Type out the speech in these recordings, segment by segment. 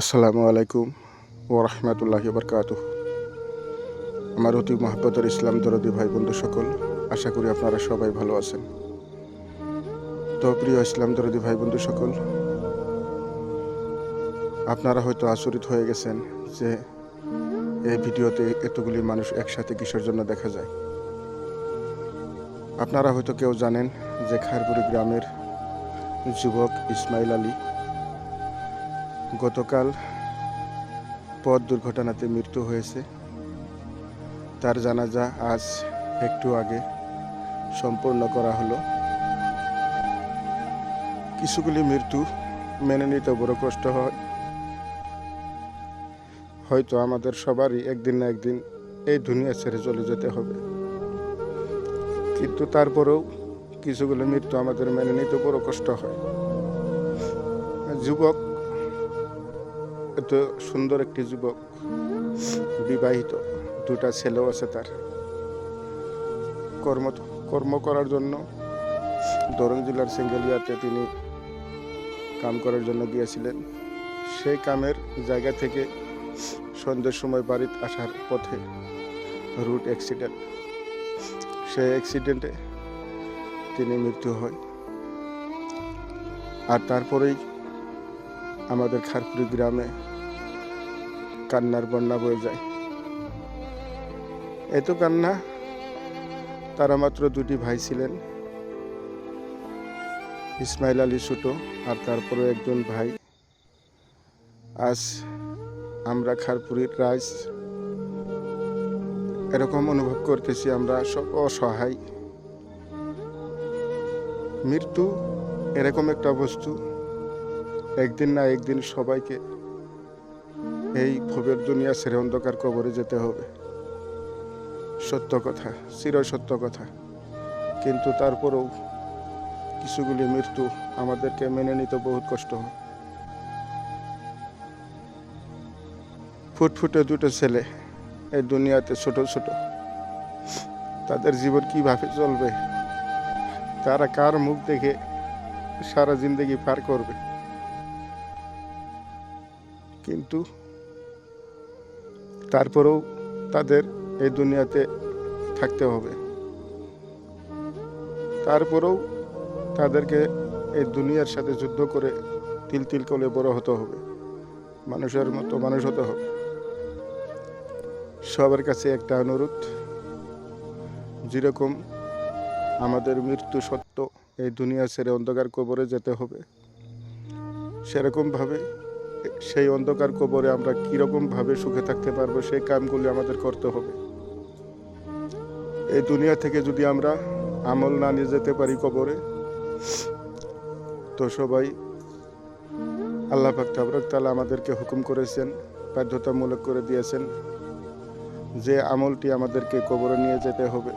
আসসালামু আলাইকুম ও রহমতুল্লাহি বরকাত আমার অতি মহাব্বতের ইসলাম দরদি ভাই বন্ধু সকল, আশা করি আপনারা সবাই ভালো আছেন। তো প্রিয় ইসলাম দরদি ভাই বন্ধু সকল, আপনারা হয়তো আচরিত হয়ে গেছেন যে এই ভিডিওতে এতগুলি মানুষ একসাথে কিসের জন্য দেখা যায়। আপনারা হয়তো কেউ জানেন যে খারপুরি গ্রামের যুবক ইসমাইল আলী গতকাল পথ দুর্ঘটনাতে মৃত্যু হয়েছে। তার জানাজা আজ একটু আগে সম্পূর্ণ করা হলো। কিছুগুলি মৃত্যু মেনে নিতে বড় কষ্ট হয়। হয়তো আমাদের সবারই একদিন না একদিন এই দুনিয়া ছেড়ে চলে যেতে হবে। কিন্তু তারপরেও কিছুগুলো মৃত্যু আমাদের মেনে নিতে বড় কষ্ট হয়। যুবক এত সুন্দর একটি যুবক, বিবাহিত, দুটা ছেলেও আছে তার। কর্ম কর্ম করার জন্য দরং জেলার সিঙ্গেলিয়াতে তিনি কাম করার জন্য গিয়েছিলেন। সেই কামের জায়গা থেকে সন্ধ্যের সময় বাড়িতে আসার পথে রুট অ্যাক্সিডেন্ট। সেই অ্যাক্সিডেন্টে তিনি মৃত্যু হয়। আর তারপরেই আমাদের খারপুরি গ্রামে কান্নার বন্যা বয়ে যায়। এত কান্না, তারা মাত্র দুটি ভাই ছিলেন, ইসমাইল আলী ছোটো আর তারপরে একজন ভাই। আজ আমরা খারপুরির রাজ এরকম অনুভব করতেছি, আমরা সব অসহায়। মৃত্যু এরকম একটা বস্তু। একদিন না একদিন সবাইকে এই ভবের দুনিয়া ছেড়ে অন্ধকার কবরে যেতে হবে। সত্য কথা চির সত্য কথা। কিন্তু তারপরেও কিছুগুলি মৃত্যু আমাদেরকে মেনে নিতে বহুত কষ্ট হয়। ফুটফুটে দুটো ছেলে এই দুনিয়াতে ছোট ছোট। তাদের জীবন কীভাবে চলবে? তারা কার মুখ দেখে সারা জিন্দগি পার করবে? কিন্তু তারপরেও তাদের এই দুনিয়াতে থাকতে হবে। তারপরেও তাদেরকে এই দুনিয়ার সাথে যুদ্ধ করে তিল তিল করে বড় হতে হবে। মানুষের মতো মানুষ হতে হবে। সবার কাছে একটা অনুরোধ, যেরকম আমাদের মৃত্যু সত্য এই দুনিয়া ছেড়ে অন্ধকার কবরে যেতে হবে, সেরকমভাবে সেই অন্ধকার কবরে আমরা কীরকমভাবে সুখে থাকতে পারব, সেই কামগুলি আমাদের করতে হবে। এই দুনিয়া থেকে যদি আমরা আমল না নিয়ে যেতে পারি কবরে, তো সবাই আল্লাহ পাক তাবরক তালা আমাদেরকে হুকুম করেছেন, বাধ্যতামূলক করে দিয়েছেন যে আমলটি আমাদেরকে কবরে নিয়ে যেতে হবে।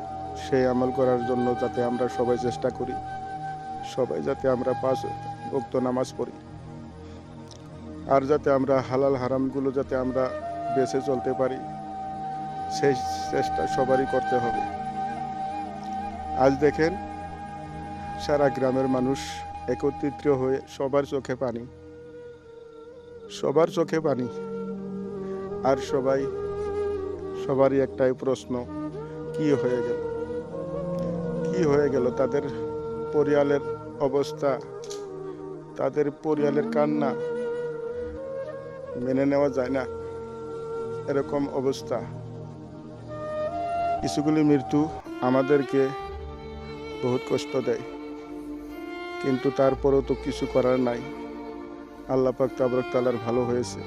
সেই আমল করার জন্য যাতে আমরা সবাই চেষ্টা করি, সবাই যাতে আমরা পাঁচ ভক্ত নামাজ পড়ি। আর যাতে আমরা হালাল হারামগুলো যাতে আমরা বেছে চলতে পারি, সেই চেষ্টা সবারই করতে হবে। আজ দেখেন, সারা গ্রামের মানুষ একত্রিত হয়ে সবার চোখে পানি। সবার চোখে পানি। আর সবাই, সবারই একটাই প্রশ্ন, কি হয়ে গেল? কি হয়ে গেল? তাদের পরিয়ালের অবস্থা, তাদের পরিয়ালের কান্না মেনে নেওয়া যায় না। এরকম অবস্থা। কিছুগুলি মৃত্যু আমাদেরকে বহুত কষ্ট দেয়। কিন্তু তারপরেও তো কিছু করার নাই। আল্লাহ পাক তাবরক তালার ভালো হয়েছে।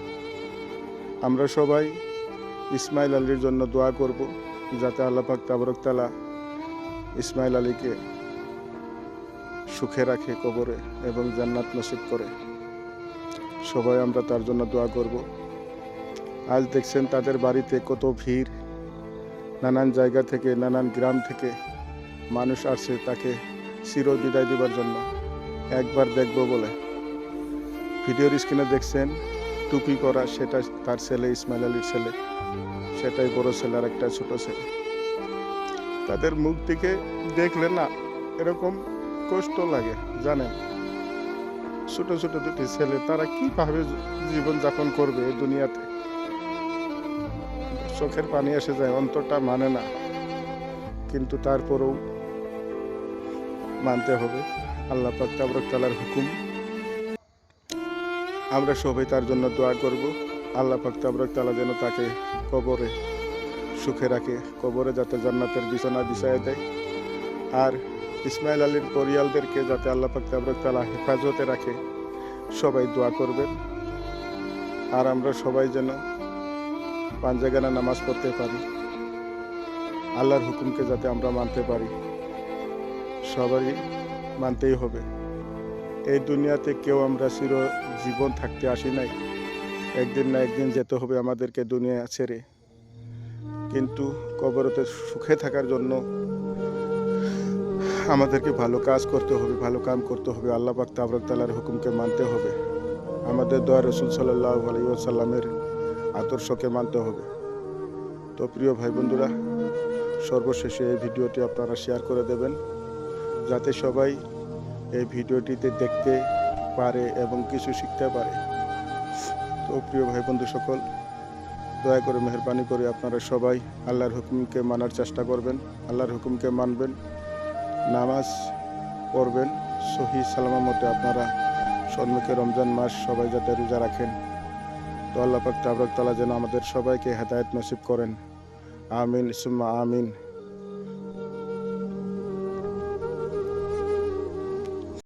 আমরা সবাই ইসমাইল আলীর জন্য দোয়া করব, যাতে আল্লাহ পাক তাবরক তালা ইসমাইল আলীকে সুখে রাখে কবরে এবং জান্নাত নসিব করে। সবাই আমরা তার জন্য দোয়া করব। আজ দেখছেন তাদের বাড়িতে কত ভিড়। নানান জায়গা থেকে, নানান গ্রাম থেকে মানুষ আসছে তাকে চির বিদায় দেবার জন্য। একবার দেখব বলে। ভিডিওর স্ক্রিনে দেখছেন টুপি করা সেটা তার ছেলে ইসমাইল আলীর ছেলে। সেটাই বড় ছেলে আর একটা ছোট ছেলে। তাদের মুখ থেকে দেখলে না, এরকম কষ্ট লাগে, জানেন? ছোট ছোট দুটি ছেলে, তারা কীভাবে জীবনযাপন করবে এই দুনিয়াতে? চোখের পানি এসে যায়, অন্তরটা মানে না। কিন্তু তারপরেও মানতে হবে। আল্লাহ পাক তাবরক তালার হুকুম। আমরা সবাই তার জন্য দোয়া করব। আল্লাহ পাক যেন তাকে কবরে সুখে রাখে, কবরে যাতে জান্নাতের বিছানা বিছায় দেয়। আর ইসমাইল আলীর পরিয়ালদেরকে যাতে আল্লাহ পাক হেফাজতে রাখে, সবাই দোয়া করবেন। আর আমরা সবাই যেন পাঞ্জাগানা নামাজ পড়তে পারি, আল্লাহর হুকুমকে যাতে আমরা মানতে পারি, সবারই মানতেই হবে। এই দুনিয়াতে কেউ আমরা চির জীবন থাকতে আসি নাই, একদিন না একদিন যেতে হবে আমাদেরকে দুনিয়া ছেড়ে। কিন্তু কবরতে সুখে থাকার জন্য আমাদেরকে ভালো কাজ করতে হবে, ভালো কাম করতে হবে। আল্লাহ পাক তাবরক তালার হুকুমকে মানতে হবে। আমাদের দোয়া রসুল সাল্লাহ আলাইসাল্লামের আদর্শকে মানতে হবে। তো প্রিয় ভাই বন্ধুরা, সর্বশেষে এই ভিডিওটি আপনারা শেয়ার করে দেবেন, যাতে সবাই এই ভিডিওটিতে দেখতে পারে এবং কিছু শিখতে পারে। তো প্রিয় ভাই বন্ধু সকল, দয়া করে মেহরবানি করে আপনারা সবাই আল্লাহর হুকুমকে মানার চেষ্টা করবেন, আল্লাহর হুকুমকে মানবেন। নামাজ পড়বেন। সহি সালামা মতে আপনারা সন্মুখে রমজান মাস সবাই যাতে রোজা রাখেন। তো আল্লাহ পাক তাবরক তালা যেন আমাদের সবাইকে হেদায়ত নসিব করেন। আমিন, সুম্মা আমিন।